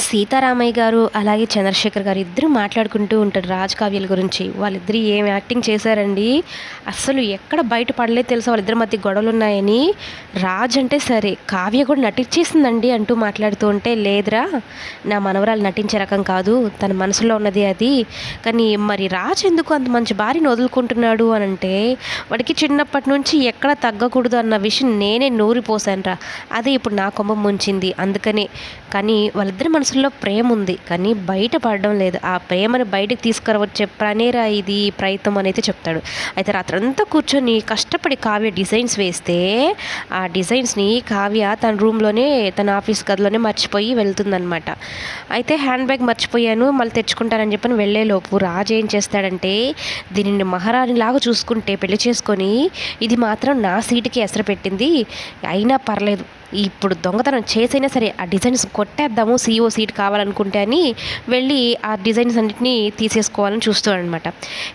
సీతారామయ్య గారు అలాగే చంద్రశేఖర్ గారు ఇద్దరు మాట్లాడుకుంటూ ఉంటారు రాజ్ కావ్యాల గురించి. వాళ్ళిద్దరు ఏం యాక్టింగ్ చేశారండి? అస్సలు ఎక్కడ బయట పడలేదు తెలుసా? వాళ్ళిద్దరి మధ్య గొడవలు ఉన్నాయని రాజ్ అంటే సరే కావ్య కూడా నటించేసిందండి అంటూ మాట్లాడుతూ ఉంటే లేదురా నా మనవరాలు నటించే రకం కాదు తన మనసులో ఉన్నది అది. కానీ మరి రాజ్ ఎందుకు అంత మంచి భార్యను వదులుకుంటున్నాడు? అని అంటే వాడికి చిన్నప్పటి నుంచి ఎక్కడ తగ్గకూడదు అన్న విషయం నేనే నూరిపోసాను రా అదే ఇప్పుడు నా కొమ్మ ముంచింది. అందుకనే కానీ వాళ్ళిద్దరి మనసులో ప్రేమ ఉంది కానీ బయట పడడం లేదు. ఆ ప్రేమను బయటకు తీసుకురవచ్చే పనేరా ఇది ప్రయత్నం అనేది చెప్తాడు. అయితే రాత్రంతా కూర్చొని కష్టపడి కావ్య డిజైన్స్ వేస్తే ఆ డిజైన్స్ని కావ్య తన రూమ్లోనే తన ఆఫీస్ గదిలోనే మర్చిపోయి వెళ్తుందనమాట అయితే హ్యాండ్ బ్యాగ్ మర్చిపోయాను మళ్ళీ తెచ్చుకుంటానని చెప్పని వెళ్ళేలోపు రాజు ఏం చేస్తాడంటే దీనిని మహారాణిలాగా చూసుకుంటే పెళ్ళి చేసుకొని ఇది మాత్రం నా సీటుకి ఎసరు పెట్టింది. అయినా పర్లేదు ఇప్పుడు దొంగతనం చేసైనా సరే ఆ డిజైన్స్ కొట్టేద్దాము సీఓ సీట్ కావాలనుకుంటే అని వెళ్ళి ఆ డిజైన్స్ అన్నింటినీ తీసేసుకోవాలని చూస్తాడనమాట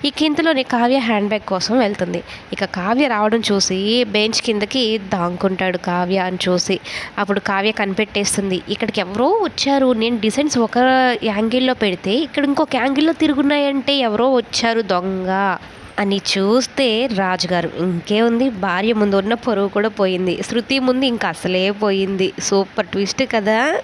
ఇక ఇంతలోనే కావ్య హ్యాండ్ బ్యాగ్ కోసం వెళ్తుంది. ఇక కావ్య రావడం చూసి బెంచ్ కిందకి దాంకుంటాడు కావ్య అని చూసి. అప్పుడు కావ్య కనిపెట్టేస్తుంది ఇక్కడికి ఎవరో వచ్చారు. నేను డిజైన్స్ ఒక యాంగిల్లో పెడితే ఇక్కడ ఇంకొక యాంగిల్లో తిరుగున్నాయంటే ఎవరో వచ్చారు దొంగ. అని చూస్తే రాజుగారు ఇంకే ఉంది భార్య ముందు ఉన్న పొరుగు కూడా పోయింది. శృతి ముందు ఇంకా అసలే పోయింది. సూపర్ ట్విస్ట్ కదా?